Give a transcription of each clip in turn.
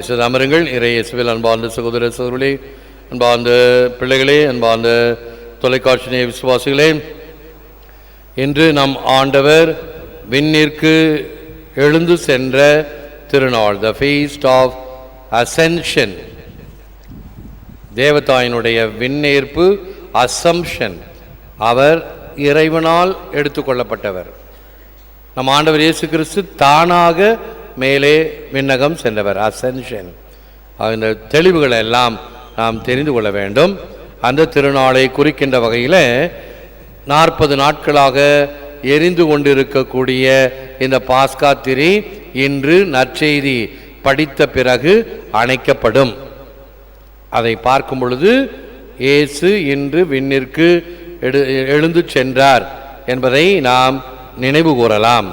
இயேசுவில் அமருங்கள் இறை இயேசுவில் அன்பார்ந்த சகோதர சகோதரர்களே அன்பார்ந்த பிள்ளைகளே அன்பார்ந்த தொலைக்காட்சி நேய விசுவாசிகளே இன்று நம் ஆண்டவர் விண்ணிற்கு எழுந்து சென்ற திருநாள் த ஃபீஸ்ட் ஆஃப் அசென்ஷன் தேவதாயினுடைய விண்ணேற்பு அசம்ஷன் அவர் இறைவனால் எடுத்துக்கொள்ளப்பட்டவர் நம் ஆண்டவர் இயேசு கிறிஸ்து தானாக மேலே விண்ணகம் சென்றவர் அசென்ஷன் இந்த தெளிவுகளை எல்லாம் நாம் தெரிந்து கொள்ள வேண்டும். அந்த திருநாளை குறிக்கின்ற வகையில் நாற்பது நாட்களாக எரிந்து கொண்டிருக்கக்கூடிய இந்த பாஸ்கா திரி இன்று நற்செய்தி படித்த பிறகு அணைக்கப்படும். அதை பார்க்கும் பொழுது இயேசு இன்று விண்ணிற்கு எடு எழுந்து சென்றார் என்பதை நாம் நினைவு கூறலாம்.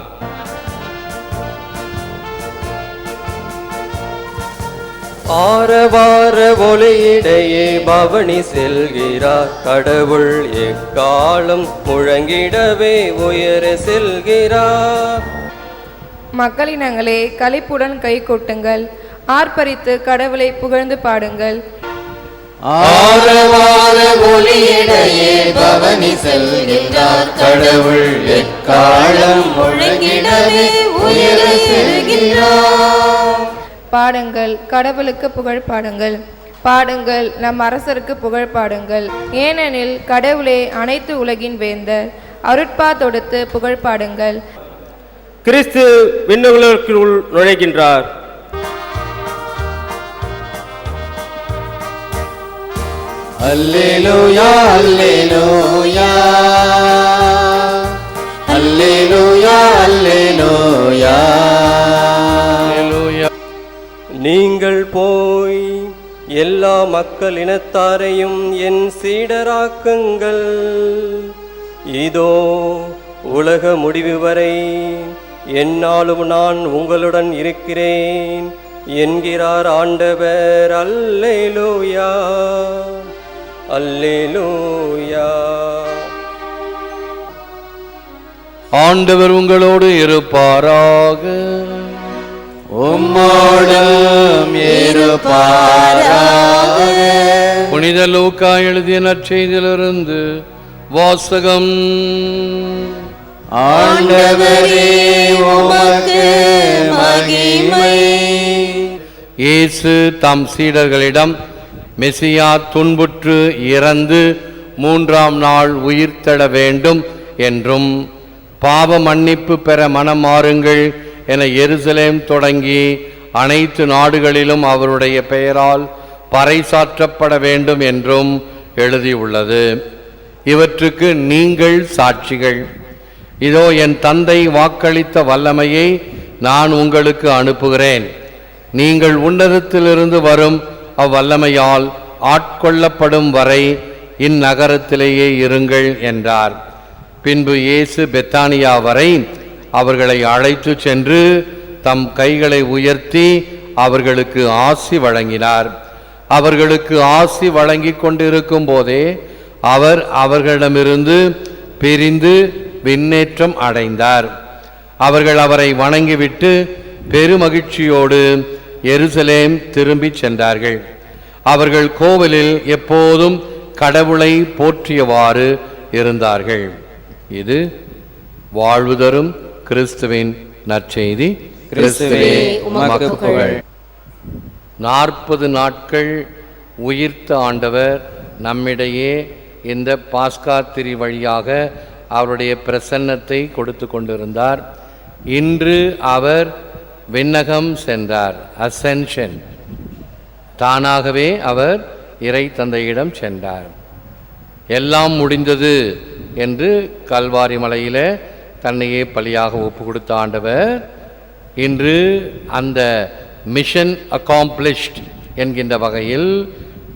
ஆரவார ஒளியிடையே பவனி செல்கிறார். கடவுள் எக்காலம் முழங்கிடவே உயர செல்கிறார். மக்களினங்களே களிப்புடன் கை கொட்டுங்கள். ஆர்ப்பரித்து கடவுளை புகழ்ந்து பாடுங்கள். ஆரவார ஒளியிடையே பவனி செல்கின்றார் கடவுள் எக்காலம் முழங்கிடவே உயர செல்கின்றார் பாடுங்கள் கடவுளுக்கு புகழ் பாடுங்கள். பாடுங்கள் நம் அரசருக்கு புகழ் பாடுங்கள். ஏனெனில் கடவுளே அனைத்து உலகின் வேந்தர். அருட்பா தொடுத்து புகழ் பாடுங்கள். கிறிஸ்து விண்ணுலகிற்குள் நுழைகின்றார். அல்லேலூயா அல்லேலூயா அல்லேலூயா. அல்லேலூயா அல்லேலூயா. நீங்கள் போய் எல்லா மக்கள் இனத்தாரையும் என் சீடராக்குங்கள். இதோ உலக முடிவு வரை என்னாலும் நான் உங்களுடன் இருக்கிறேன் என்கிறார் ஆண்டவர். அல்லேலூயா அல்லேலூயா. ஆண்டவர் உங்களோடு இருப்பாராக. உம்மோடும் புனித லூக்கா எழுதிய நற்செய்தியிலிருந்து வாசகம். ஆண்டவரே உமக்கு மகிமை. இயேசு தம் சீடர்களிடம் மெசியா துன்புற்று இறந்து மூன்றாம் நாள் உயிர்த்தெழ வேண்டும் என்றும் பாவ மன்னிப்பு பெற மனம் மாறுங்கள் என எருசலேம் தொடங்கி அனைத்து நாடுகளிலும் அவருடைய பெயரால் பறைசாற்றப்பட வேண்டும் என்றும் எழுதியுள்ளது. இவற்றுக்கு நீங்கள் சாட்சிகள். இதோ என் தந்தை வாக்களித்த வல்லமையை நான் உங்களுக்கு அனுப்புகிறேன். நீங்கள் உன்னதத்திலிருந்து வரும் அவ்வல்லமையால் ஆட்கொள்ளப்படும் வரை இந்நகரத்திலேயே இருங்கள் என்றார். பின்பு இயேசு பெத்தானியா வரை அவர்களை அழைத்து சென்று தம் கைகளை உயர்த்தி அவர்களுக்கு ஆசி வழங்கினார். அவர்களுக்கு ஆசி வழங்கி கொண்டிருக்கும் போதே அவர் அவர்களிடமிருந்து பிரிந்து விண்ணேற்றம் அடைந்தார். அவர்கள் அவரை வணங்கிவிட்டு பெருமகிழ்ச்சியோடு எருசலேம் திரும்பிச் சென்றார்கள். அவர்கள் கோவிலில் எப்போதும் கடவுளை போற்றியவாறு இருந்தார்கள். இது வாழ்வு தரும் கிறிஸ்துவின் நற்செய்தி கிறிஸ்துவே உமக்கு புகழ். நாற்பது நாட்கள் உயிர்த்த ஆண்டவர் நம்மிடையே இந்த பாஸ்கா திரி வழியாக அவருடைய பிரசன்னத்தை கொடுத்து கொண்டிருந்தார். இன்று அவர் விண்ணகம் சென்றார் அசென்ஷன் தானாகவே அவர் இறை தந்தையிடம் சென்றார். எல்லாம் முடிந்தது என்று கல்வாரி மலையில தன்னையே பலியாக ஒப்பு கொடுத்த ஆண்டவர் இன்று அந்த மிஷன் அக்காம்ப்ளிஷ்ட் என்கின்ற வகையில்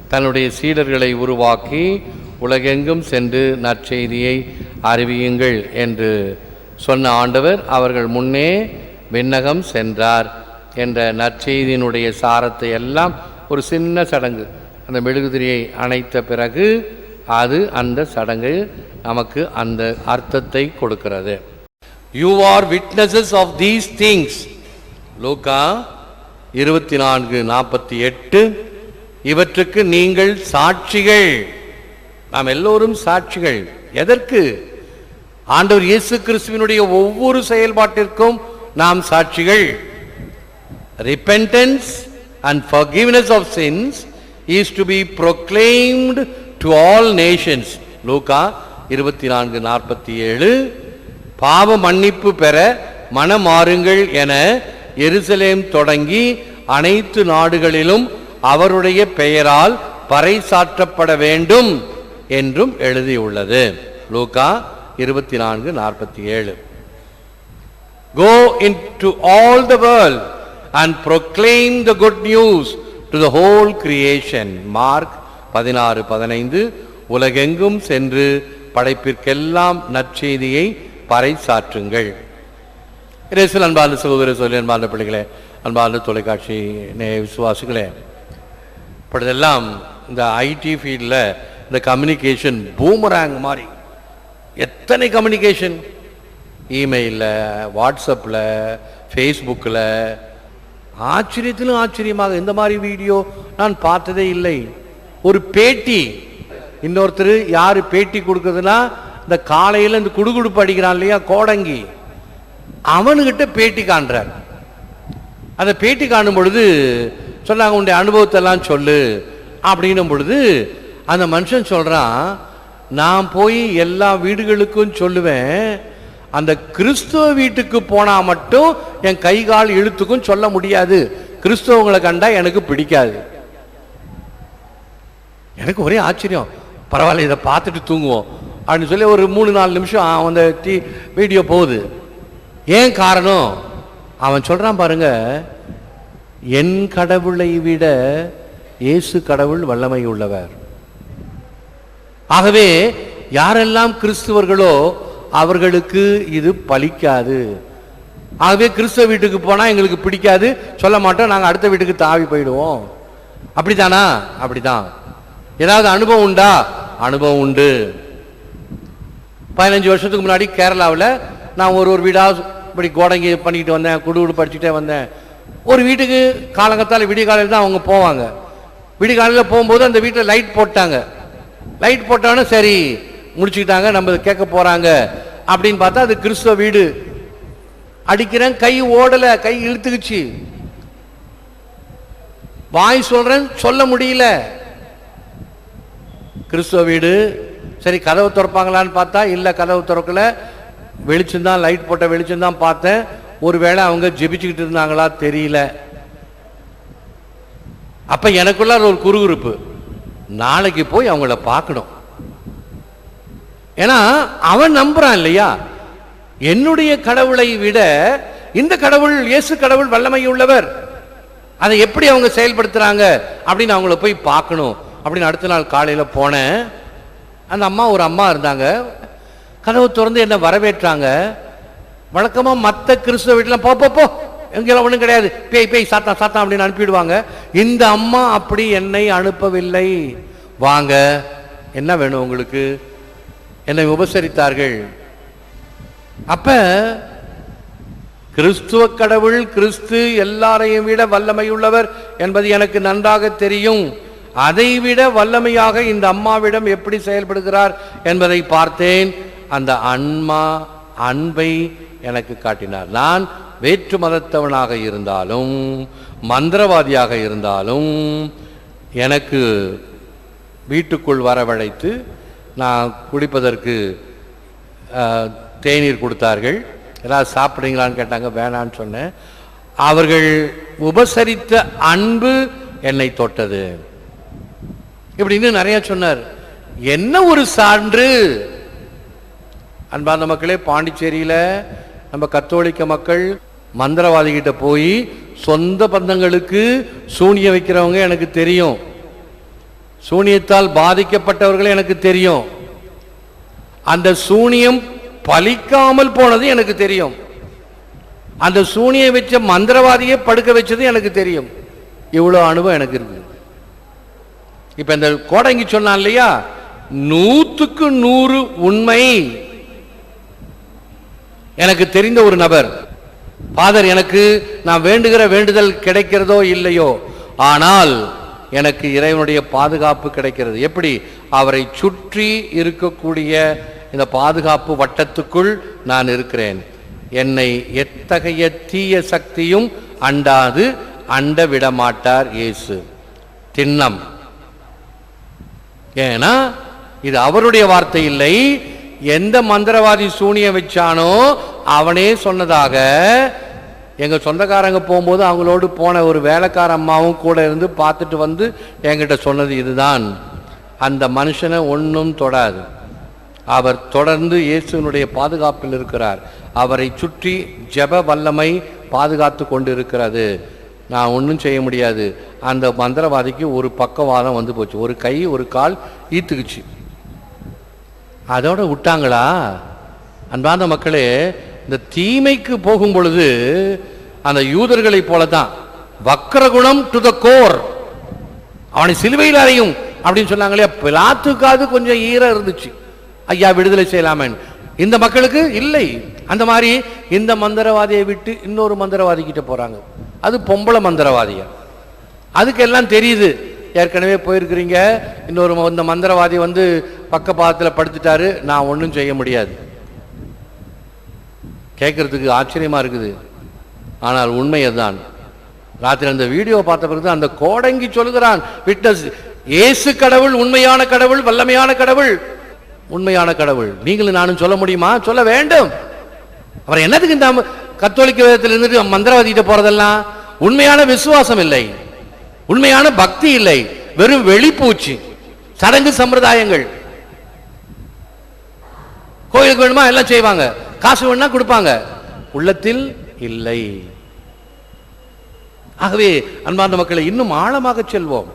தன்னுடைய சீடர்களை உருவாக்கி உலகெங்கும் சென்று நற்செய்தியை அறிவியுங்கள் என்று சொன்ன ஆண்டவர் அவர்கள் முன்னே விண்ணகம் சென்றார் என்ற நற்செய்தியினுடைய சாரத்தை எல்லாம் ஒரு சின்ன சடங்கு. அந்த மெழுகுதிரியை அணைத்த பிறகு அது அந்த சடங்கு நமக்கு அந்த அர்த்தத்தை கொடுக்கிறது. You are witnesses of these things லூக்கா இருபத்தி நான்கு நாற்பத்தி எட்டு. இவற்றுக்கு நீங்கள் சாட்சிகள். நாம் எல்லோரும் சாட்சிகள். எதற்கு? ஆண்டவர் இயேசு கிறிஸ்துவினுடைய ஒவ்வொரு செயல்பாட்டிற்கும் நாம் சாட்சிகள். Repentance and forgiveness of sins is to be proclaimed to all nations Luca இருபத்தி நான்கு நாற்பத்தி ஏழு பாவ மன்னிப்பு பெற மனமாறுங்கள் என எருசலேம் தொடங்கி அனைத்து நாடுகளிலும் அவருடைய பெயரால் பறைசாற்றப்பட வேண்டும் என்றும் எழுதியுள்ளது. லூகா இருபத்தி நான்கு நாற்பத்தி ஏழு go into all the world and proclaim the good news to the whole creation Mark பதினாறு பதினைந்து உலகெங்கும் சென்று படைப்பிற்கெல்லாம் நற்செய்தியை பறைசாற்றுங்கள். இயேசுவில் அன்பார்ந்த சகோதர சொல்லி அன்பார்ந்த பிள்ளைகளே அன்பார்ந்த தொலைக்காட்சி நே விசுவாசிகளே இப்பொழுதெல்லாம் இந்த ஐடி ஃபீல்டில் இந்த கம்யூனிகேஷன் பூமராங் மாதிரி எத்தனை கம்யூனிகேஷன் இமெயிலில் வாட்ஸ்அப்பில் ஃபேஸ்புக்கில் ஆச்சரியத்திலும் ஆச்சரியமாக இந்த மாதிரி வீடியோ நான் பார்த்ததே இல்லை. ஒரு பேட்டி. இன்னொருத்தர் யார் பேட்டி கொடுக்குறதுன்னா இந்த காலையில் இந்த குடுகுடுப்பு அடிக்கிறான் இல்லையா கோடங்கி. அவனுக்கிட்ட பேட்டி காண்றார். அந்த பேட்டி காணும் பொழுது சொன்னாங்க உன்னுடைய அனுபவத்தெல்லாம் சொல்லு. அப்படின்னும் பொழுது அந்த மனுஷன் சொல்கிறான் நான் போய் எல்லா வீடுகளுக்கும் சொல்லுவேன். அந்த கிறிஸ்துவ வீட்டுக்கு போனால் மட்டும் என் கை கால் இழுத்துக்கும் சொல்ல முடியாது. கிறிஸ்தவங்களை கண்டா எனக்கு பிடிக்காது. எனக்கு ஒரே ஆச்சரியம். பரவாயில்ல இதை பார்த்துட்டு தூங்குவோம். அப்படின்னு சொல்லி ஒரு மூணு நாலு நிமிஷம் அந்த டி வீடியோ போகுது. ஏன் காரணம்? அவன் சொல்றான் பாருங்க என் கடவுளை விட இயேசு கடவுள் வல்லமை உள்ளவர். ஆகவே யாரெல்லாம் கிறிஸ்துவர்களோ அவர்களுக்கு இது பலிக்காது. ஆகவே கிறிஸ்தவ வீட்டுக்கு போனால் எங்களுக்கு பிடிக்காது. சொல்ல மாட்டோம் நாங்கள் அடுத்த வீட்டுக்கு தாவி போயிடுவோம். அப்படித்தானா? அப்படிதான். ஏதாவது அனுபவம் உண்டா? அனுபவம் உண்டு. பதினஞ்சு வருஷத்துக்கு முன்னாடி கேரளாவில் நான் ஒரு ஒரு வீடாக இப்படி கோடங்கி பண்ணிக்கிட்டு வந்தேன் குடுகுடு படிச்சுட்டே வந்தேன். ஒரு வீட்டுக்கு காலங்கத்தால் விடிய காலையில் தான் அவங்க போவாங்க. விடிய காலையில் போகும்போது அந்த வீட்டில் லைட் போட்டாங்க. லைட் போட்டோன்னே சரி முடிச்சுக்கிட்டாங்க நம்ம கேட்க போகிறாங்க அப்படின்னு பார்த்தா அது கிறிஸ்துவ வீடு. அடிக்கிறேன் கை ஓடலை கை இழுத்துக்குச்சு. வாய் சொல்கிறேன் சொல்ல முடியல. கிறிஸ்துவ வீடு. சரி கதவு திறப்பாங்களான்னு பார்த்தா இல்லை கதவு திறக்கல. வெளிச்சம்தான் லைட் போட்ட வெளிச்சம்தான் பார்த்தேன். ஒருவேளை அவங்க ஜெபிச்சுக்கிட்டு இருந்தாங்களா தெரியல. அப்ப எனக்குள்ள ஒரு குறுகுறுப்பு. நாளைக்கு போய் அவங்கள பார்க்கணும். ஏன்னா அவன் நம்புறான் இல்லையா? என்னுடைய கடவுளை விட இந்த கடவுள் இயேசு கடவுள் வல்லமை உள்ளவர். அதை எப்படி அவங்க செயல்படுத்துறாங்க அப்படின்னு அவங்கள போய் பார்க்கணும். அப்படின்னு அடுத்த நாள் காலையில போனேன். அந்த அம்மா ஒரு அம்மா இருந்தாங்க. கதவு திறந்து என்ன வரவேற்றாங்க. வழக்கமா மற்ற கிறிஸ்துவ வீட்டில் போ போ போ. எங்கெல்லாம் ஒன்றும் கிடையாது. பேய் பேய் சாத்தா சாத்தா அப்படின்னு அனுப்பிடுவாங்க. இந்த அம்மா அப்படி என்னை அனுப்பவில்லை. வாங்க என்ன வேணும் உங்களுக்கு? என்னை உபசரித்தார்கள். அப்ப கிறிஸ்துவ கடவுள் கிறிஸ்து எல்லாரையும் விட வல்லமையுள்ளவர் என்பது எனக்கு நன்றாக தெரியும். அதைவிட வல்லமையாக இந்த அம்மாவிடம் எப்படி செயல்படுகிறார் என்பதை பார்த்தேன். அந்த அன்மா அன்பை எனக்கு காட்டினார். நான் வேற்று மதத்தவனாக இருந்தாலும் மந்திரவாதியாக இருந்தாலும் எனக்கு வீட்டுக்குள் வரவழைத்து நான் குடிப்பதற்கு தேநீர் கொடுத்தார்கள். ஏதாவது சாப்பிட்றீங்களான்னு கேட்டாங்க வேணான்னு சொன்னேன். அவர்கள் உபசரித்த அன்பு என்னை தொட்டது. இப்படின்னு நிறைய சொன்னார். என்ன ஒரு சான்று? அன்பார்ந்த மக்களே பாண்டிச்சேரியில நம்ம கத்தோலிக்க மக்கள் மந்திரவாதிகிட்ட போய் சொந்த பந்தங்களுக்கு சூனிய வைக்கிறவங்க எனக்கு தெரியும். சூனியத்தால் பாதிக்கப்பட்டவர்கள் எனக்கு தெரியும். அந்த சூனியம் பலிக்காமல் போனது எனக்கு தெரியும். அந்த சூனியை வச்ச மந்திரவாதியை படுக்க வச்சது எனக்கு தெரியும். இவ்வளவு அனுபவம் எனக்கு இருக்குது. இப்ப இந்த கோடங்கி சொன்னான் இல்லையா? நூத்துக்கு நூறு உண்மை. எனக்கு தெரிந்த ஒரு நபர். ஃபாதர் எனக்கு நான் வேண்டுகிற வேண்டுதல் கிடைக்கிறதோ இல்லையோ? ஆனால் எனக்கு இறைவனுடைய பாதுகாப்பு கிடைக்கிறது. எப்படி? அவரை சுற்றி இருக்கக்கூடிய இந்த பாதுகாப்பு வட்டத்துக்குள் நான் இருக்கிறேன். என்னை எத்தகைய தீய சக்தியும் அண்டாது அண்ட விட மாட்டார் இயேசு. திண்ணம். ஏன்னா இது அவருடைய வார்த்தை இல்லை. எந்த மந்திரவாதி சூனிய வச்சானோ அவனே சொன்னதாக எங்கள் சொந்தக்காரங்க போகும்போது அவங்களோடு போன ஒரு வேலைக்கார அம்மாவும் கூட இருந்து பார்த்துட்டு வந்து என்கிட்ட சொன்னது இதுதான். அந்த மனுஷனை ஒன்றும் தொடாது. அவர் தொடர்ந்து இயேசுவினுடைய பாதுகாப்பில் இருக்கிறார். அவரை சுற்றி ஜெப வல்லமை பாதுகாத்து கொண்டு இருக்கிறது நான் ஒன்றும் செய்ய முடியாது. அந்த மந்திரவாதிக்கு ஒரு பக்கவாதம் வந்து போச்சு. ஒரு கை ஒரு கால் ஈத்துக்குச்சு. அதோட விட்டாங்களா? அன்பார்ந்த மக்களே இந்த தீமைக்கு போகும் பொழுது அந்த யூதர்களை போல தான் வக்கரகுணம் டு த கோர் அவனை சிலுவையில் அறையும் அப்படின்னு சொன்னாங்களே பிளாத்துக்காவது கொஞ்சம் ஈரம் இருந்துச்சு. ஐயா விடுதலை செய்யலாமேன்னு. இந்த மக்களுக்கு இல்லை. அந்த மாதிரி இந்த மந்திரவாதியை விட்டு இன்னொரு மந்திரவாதி கிட்ட போறாங்க. அது பொம்பளை மந்திரவாதியா? அதுக்கு எல்லாம் தெரியுது. ஏற்கனவே போயிருக்கிறீங்க. இன்னொரு இந்த மந்திரவாதி வந்து பக்கபாதத்தில் படுத்துட்டாரு. நான் ஒன்றும் செய்ய முடியாது. கேட்கறதுக்கு ஆச்சரியமா இருக்குது. ஆனால் உண்மை அதுதான். ராத்திரி அந்த வீடியோ பார்த்த பிறகு அந்த கோடங்கி சொல்கிறான் விட்னஸ் இயேசு கடவுள் உண்மையான கடவுள் வல்லமையான கடவுள். உண்மையான கடவுள். நீங்களும் நானும் சொல்ல முடியுமா? சொல்ல வேண்டும். அவர் என்னதுக்கு இந்த கத்தோலிக்க விதத்தில் இருந்துட்டு மந்திரவாதிகிட்ட போறதெல்லாம்? உண்மையான விசுவாசம் இல்லை. உண்மையான பக்தி இல்லை. வெறும் வெளிப்பூச்சி. சடங்கு சம்பிரதாயங்கள். கோயிலுக்கு வேணுமா? எல்லாம் செய்வாங்க. காசு வேணும்னா கொடுப்பாங்க. உள்ளத்தில் இல்லை. ஆகவே அன்பார்ந்த மக்களை இன்னும் ஆழமாக செல்வோம்.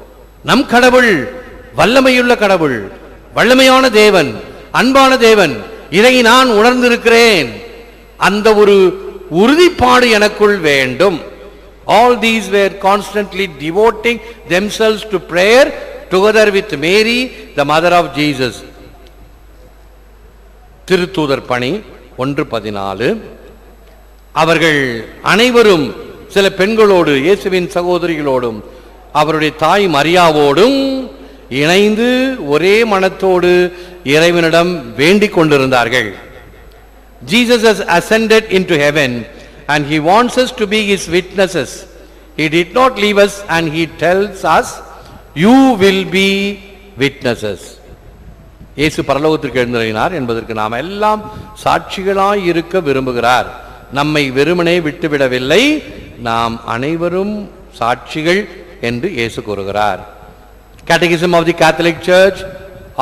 நம் கடவுள் வல்லமையுள்ள கடவுள் வல்லமையான தேவன் அன்பான தேவன் இதை நான் உணர்ந்திருக்கிறேன். அந்த ஒரு உறுதிப்பாடு எனக்குள் வேண்டும். All these were constantly devoting themselves to prayer together with Mary the mother of Jesus திருத்தூதர் பணி ஒன்று பதினாலு. அவர்கள் அனைவரும் சில பெண்களோடு இயேசுவின் சகோதரிகளோடும் அவருடைய தாய் மரியாவோடும் இணைந்து ஒரே மனத்தோடு இறைவனிடம் வேண்டிக் கொண்டிருந்தார்கள். Jesus has ascended into heaven and he wants us to be his witnesses. He did not leave us and he tells us, you will be witnesses. இயேசு பரலோகத்திற்கு எழுந்தறினார் என்பதற்கு நாம் எல்லாம் சாட்சிகளாய் இருக்க விரும்புகிறார் நம்மை வெறுமனே விட்டுவிடவில்லை நாம் அனைவரும் சாட்சிகள் என்று இயேசு கூறுகிறார் catechism of the Catholic Church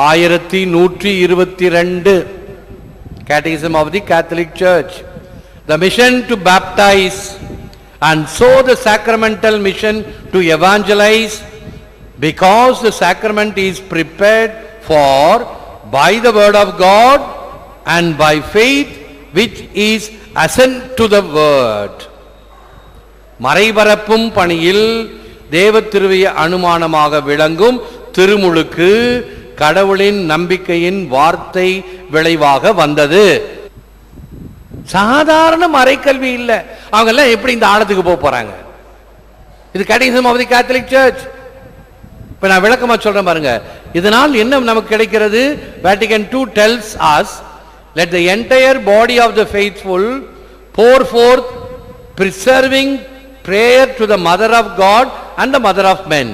ஆயிரத்தி நூற்றி இருபத்தி ரெண்டு Catechism of the Catholic Church. The mission to baptize and so the sacramental mission to evangelize because the sacrament is prepared for by the word of God and by faith which is assent to the word. மறைபரப்பும் பணியில் தேவ திருவிய அனுமானமாக விளங்கும் திருமுழுக்கு கடவுளின் நம்பிக்கையின் வார்த்தை விளைவாக வந்தது. சாதாரண மறைக்கல்வி இல்ல. அவங்க எல்லாம் எப்படி இந்த ஆழத்துக்கு போக போறாங்க? இது catechism of the Catholic Church இப்ப நான் விளக்கமா சொல்றேன் பாருங்க. இதனால் என்ன நமக்கு கிடைக்கிறது? Vatican two tells us let the entire body of the faithful pour forth preserving prayer to the mother of God and the mother of men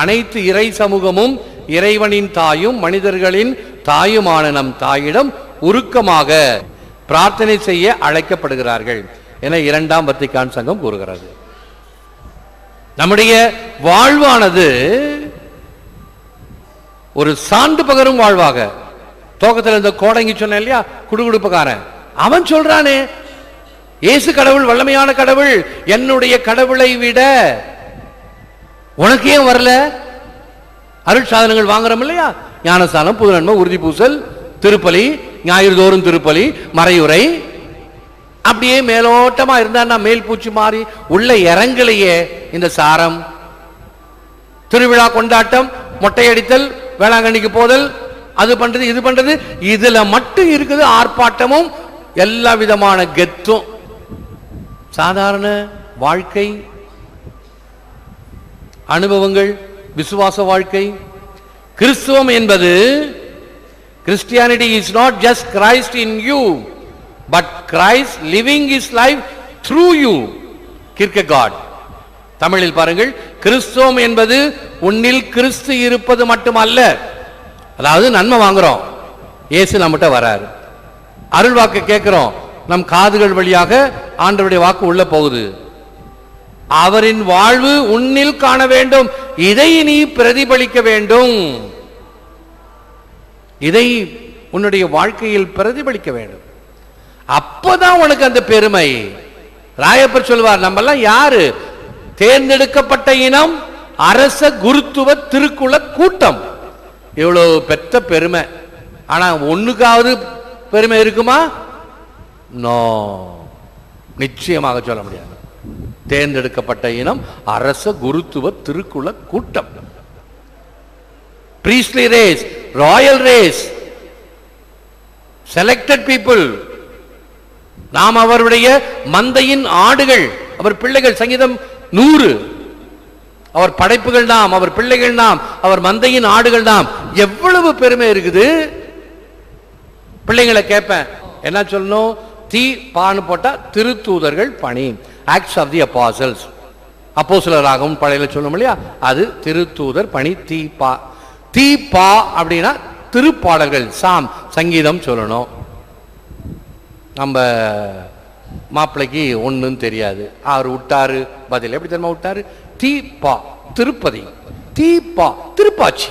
அனைத்து இறை சமூகமும் இறைவனின் தாயும் மனிதர்களின் தாயுமான நம் தாயிடம் உருக்கமாக பிரார்த்தனை செய்ய அழைக்கப்படுகிறார்கள் என இரண்டாம் வத்திக்கான் சங்கம் கூறுகிறது. நம்முடைய வாழ்வானது ஒரு சான்று பகரும் வாழ்வாக. தோக்கத்தில் இந்த கோடங்கி சொன்னேன் இல்லையா? குடுகுடுப்புக்காரன். அவன் சொல்றானே இயேசு கடவுள் வல்லமையான கடவுள் என்னுடைய கடவுளை விட உனக்கு ஏன் வரல? அருள் சாதனங்கள் வாங்குறோம் இல்லையா? ஞானஸ்தானம் புது நன்மை உறுதி பூசல் திருப்பலி ஞாயிறு தோறும் திருப்பலி மறையுறை. அப்படியே மேலோட்டமா இருந்தா மேல் பூச்சி மாறி உள்ள இறங்கலையே இந்த சாரம். திருவிழா கொண்டாட்டம் மொட்டையடித்தல் வேளாங்கண்ணிக்கு போதல் அது பண்றது இது பண்றது இதுல மட்டும் இருக்குது ஆர்ப்பாட்டமும் எல்லா விதமான கெத்தும். சாதாரண வாழ்க்கை அனுபவங்கள் விசுவாச வாழ்க்கை. கிறிஸ்துவம் என்பது Christianity is not just Christ in you but Christ living his life through you கிர்க காட் தமிழில் பாருங்கள் கிறிஸ்துவம் என்பது உன்னில் கிறிஸ்து இருப்பது மட்டுமல்ல. அதாவது நன்மை வாங்குறோம். இயேசு நம்மகிட்ட வராரு. அருள் வாக்கு கேட்கிறோம். நம் காதுகள் வழியாக ஆண்டவருடைய வாக்கு உள்ள போகுது. அவரின் வாழ்வு உன்னில் காண வேண்டும். இதை நீ பிரதிபலிக்க வேண்டும். இதை உன்னுடைய வாழ்க்கையில் பிரதிபலிக்க வேண்டும். அப்பதான் உனக்கு அந்த பெருமை. ராயப்பர் சொல்வார் நம்ம எல்லாம் யாரு? தேர்ந்தெடுக்கப்பட்ட இனம் அரச குருத்துவ திருக்குல கூட்டம். இவ்வளவு பெற்ற பெருமை. ஆனா ஒண்ணுக்காவது பெருமை இருக்குமா? நோ. நிச்சயமாக சொல்ல முடியாது. தேர்ந்தெடுக்கப்பட்ட இனம் அரச குருத்துவ திருக்குல கூட்டம். Priestly race royal race selected people நாம் அவருடைய மந்தையின் ஆடுகள் அவர் பிள்ளைகள் சங்கீதம் நூறு. அவர் படைப்புகள் நாம் அவர் பிள்ளைகள் நாம் அவர் மந்தையின் ஆடுகள் நாம். எவ்வளவு பெருமை இருக்குது? பிள்ளைங்களை கேட்பேன். என்ன சொல்லணும்? தீ பான்னு போட்டா திருத்தூதர்கள் பணி. ஆக்ட்ஸ் ஆஃப் தி அப்பாசல்ஸ் அப்போசிலராகவும் பழையில சொல்லணும் இல்லையா? அது திருத்தூதர் பணி தீபா. தீபா அப்படின்னா திருப்பாடல்கள் சாம் சங்கீதம் சொல்லணும். நம்ம மாப்பிள்ளைக்கு ஒன்றும் தெரியாது. அவர் விட்டாரு பதில் எப்படி தெரியுமா விட்டாரு தீபா திருப்பதி. தீபா திருப்பாச்சி.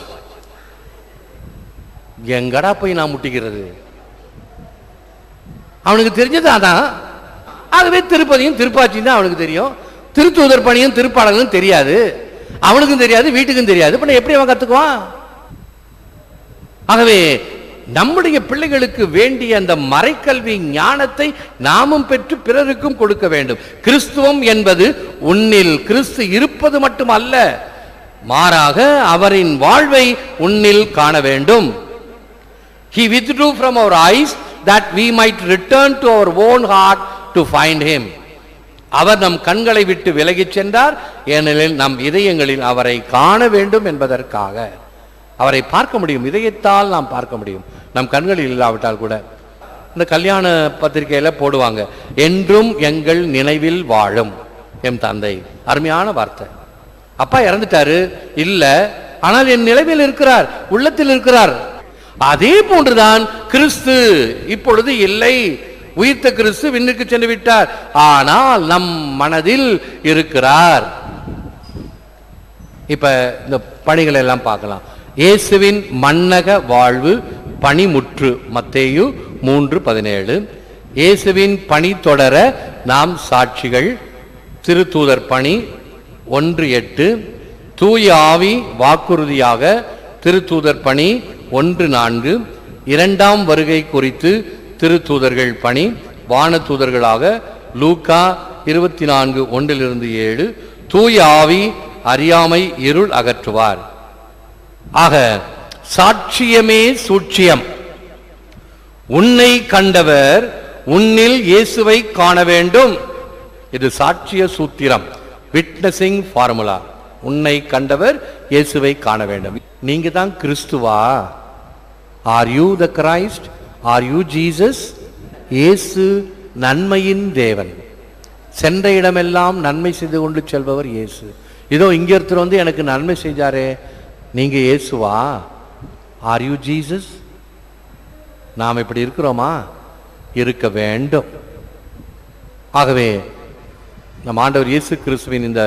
எங்கடா போய் நான் முட்டிக்கிறது? அவனுக்கு தெரிஞ்சது அதான். ஆகவே திருப்பதியும் திருப்பாச்சியும் தான் அவனுக்கு தெரியும். திருத்தூதர் பணியும் திருப்பாடலும் தெரியாது. அவனுக்கும் தெரியாது வீட்டுக்கும் தெரியாது. இப்ப எப்படி அவன் கத்துக்குவான்? ஆகவே நம்முடைய பிள்ளைகளுக்கு வேண்டிய அந்த மறைக்கல்வி ஞானத்தை நாமும் பெற்று பிறருக்கும் கொடுக்க வேண்டும். கிறிஸ்துவம் என்பது உன்னில் கிறிஸ்து இருப்பது மட்டுமல்ல மாறாக அவரின் வாழ்வை உன்னில் காண வேண்டும். He with from our eyes that we might return to our own heart to find him அவர் நம் கண்களை விட்டு விலகிச் சென்றார் ஏனெனில் நம் இதயங்களில் அவரை காண வேண்டும் என்பதற்காக. அவரை பார்க்க முடியும் இதயத்தால் நாம் பார்க்க முடியும். நம் கண்களில் இல்லாவிட்டால் கூட. இந்த கல்யாண பத்திரிகையில் போடுவாங்க என்றும் எங்கள் நினைவில் வாழும் எம் தந்தை. அருமையான வார்த்தை. அப்பா இறந்துட்டாரு. இல்ல ஆனால் என் நினைவில் இருக்கிறார் உள்ளத்தில் இருக்கிறார். அதே போன்றுதான் கிறிஸ்து இப்பொழுது இல்லை. உயிர்த்த கிறிஸ்து விண்ணுக்கு சென்று விட்டார். ஆனால் நம் மனதில் இருக்கிறார். இப்ப இந்த பணிகளை எல்லாம் பார்க்கலாம். இயேசுவின் மன்னக வாழ்வு பணிமுற்று மத்தேயு மூன்று பதினேழு. இயேசுவின் பணி தொடர நாம் சாட்சிகள் திருத்தூதர் பணி ஒன்று எட்டு. தூய ஆவி வாக்குறுதியாக திருத்தூதர் பணி ஒன்று நான்கு. இரண்டாம் வருகை குறித்து திருத்தூதர்கள் பணி வானதூதர்களாக லூக்கா இருபத்தி நான்கு ஒன்றிலிருந்து ஏழு தூய ஆவி அறியாமை இருள் அகற்றுவார். ஆக சாட்சியமே சூட்சியம். உன்னை கண்டவர் உன்னில் இயேசுவை காண வேண்டும். இது சாட்சிய சூத்திரம். Witnessing formula. உன்னை கண்டவர் இயேசுவை காண வேண்டும். நீங்க தான் கிறிஸ்துவா? Are you the Christ are you Jesus இயேசு நன்மையின் தேவன். சென்ற இடமெல்லாம் நன்மை செய்து கொண்டு செல்பவர் இயேசு. இதோ இங்க ஒருத்தர் வந்து எனக்கு நன்மை செஞ்சாரே நீங்க இயேசுவா? ஆர் யூ ஜீசஸ் நாம் இப்படி இருக்கிறோமா? இருக்க வேண்டும். ஆகவே நம் ஆண்டவர் இயேசு கிறிஸ்துவின் இந்த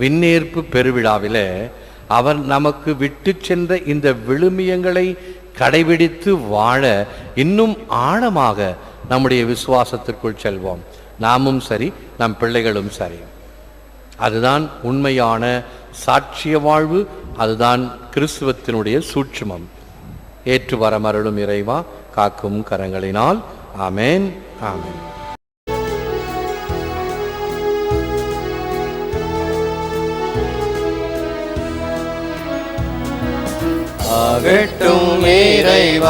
விண்ணேற்பு பெருவிழாவிலே அவர் நமக்கு விட்டு சென்ற இந்த விழுமியங்களை கடைபிடித்து வாழ இன்னும் ஆழமாக நம்முடைய விசுவாசத்திற்குள் செல்வோம். நாமும் சரி நம் பிள்ளைகளும் சரி. அதுதான் உண்மையான சாட்சிய வாழ்வு அதுதான் கிறிஸ்துவத்தினுடைய சூட்சுமம். ஏற்று வரமருளும் இறைவா காக்கும் கரங்களினால். ஆமேன் ஆமேன். ஆகட்டும் இறைவாகட்டுமே.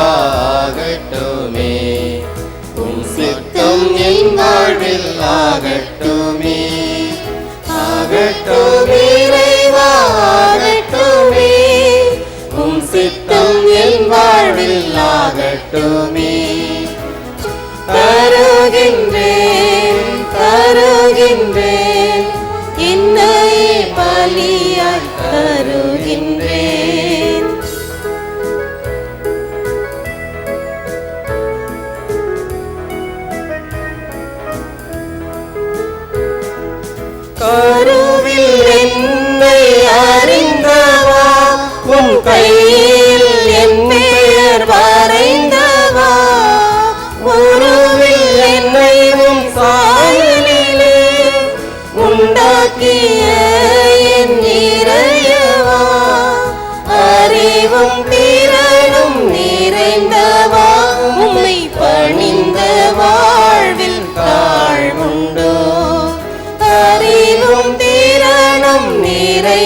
உன் சித்தம் என் வாழ்வில் ஆகட்டுமே. ஆகட்டும் இறைவாகட்டுமே. உம் சித்தம் என் வாழ்வில் ஆகட்டுமே. தருகின்றேன் தருகின்றேன். என்னையே பலியாக அறிந்தார்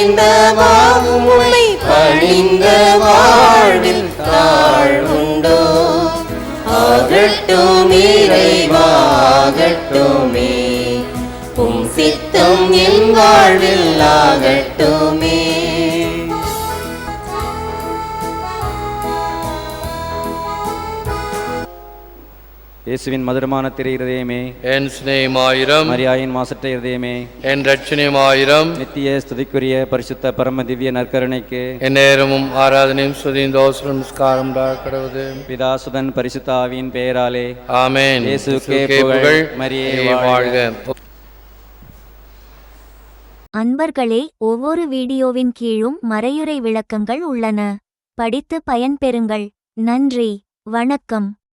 நிறைந்தவா உம்மை பணிந்த வாழ்வில் தாழ்வுண்டோ ஆகட்டும் இறைவாகட்டுமே. உம் சித்தம் என் வாழ்வில் ஆகட்டுமே. இயேசுவின் மதுரமான திரு இருதயமே. என் சிநேகமாயிரம். மரியாயின் மாசற்ற இருதயமே. என் ரட்சணியமாயிரம் நித்திய ஸ்துதிக்குரிய பரிசுத்த பரம திவ்ய நற்கருணைக்கு. என் நேரமும் ஆராதனையும் சுதியும் தோசரம் நமஸ்காரம் கடவுது பிதா சுதன் பரிசுத்த ஆவியின் பெயராலே. ஆமென். இயேசுவுக்கே புகழ், மரியே வாழ்க. அன்பர்களே ஒவ்வொரு வீடியோவின் கீழும் மறையுறை விளக்கங்கள் உள்ளன. படித்து பயன்பெறுங்கள். நன்றி. வணக்கம்.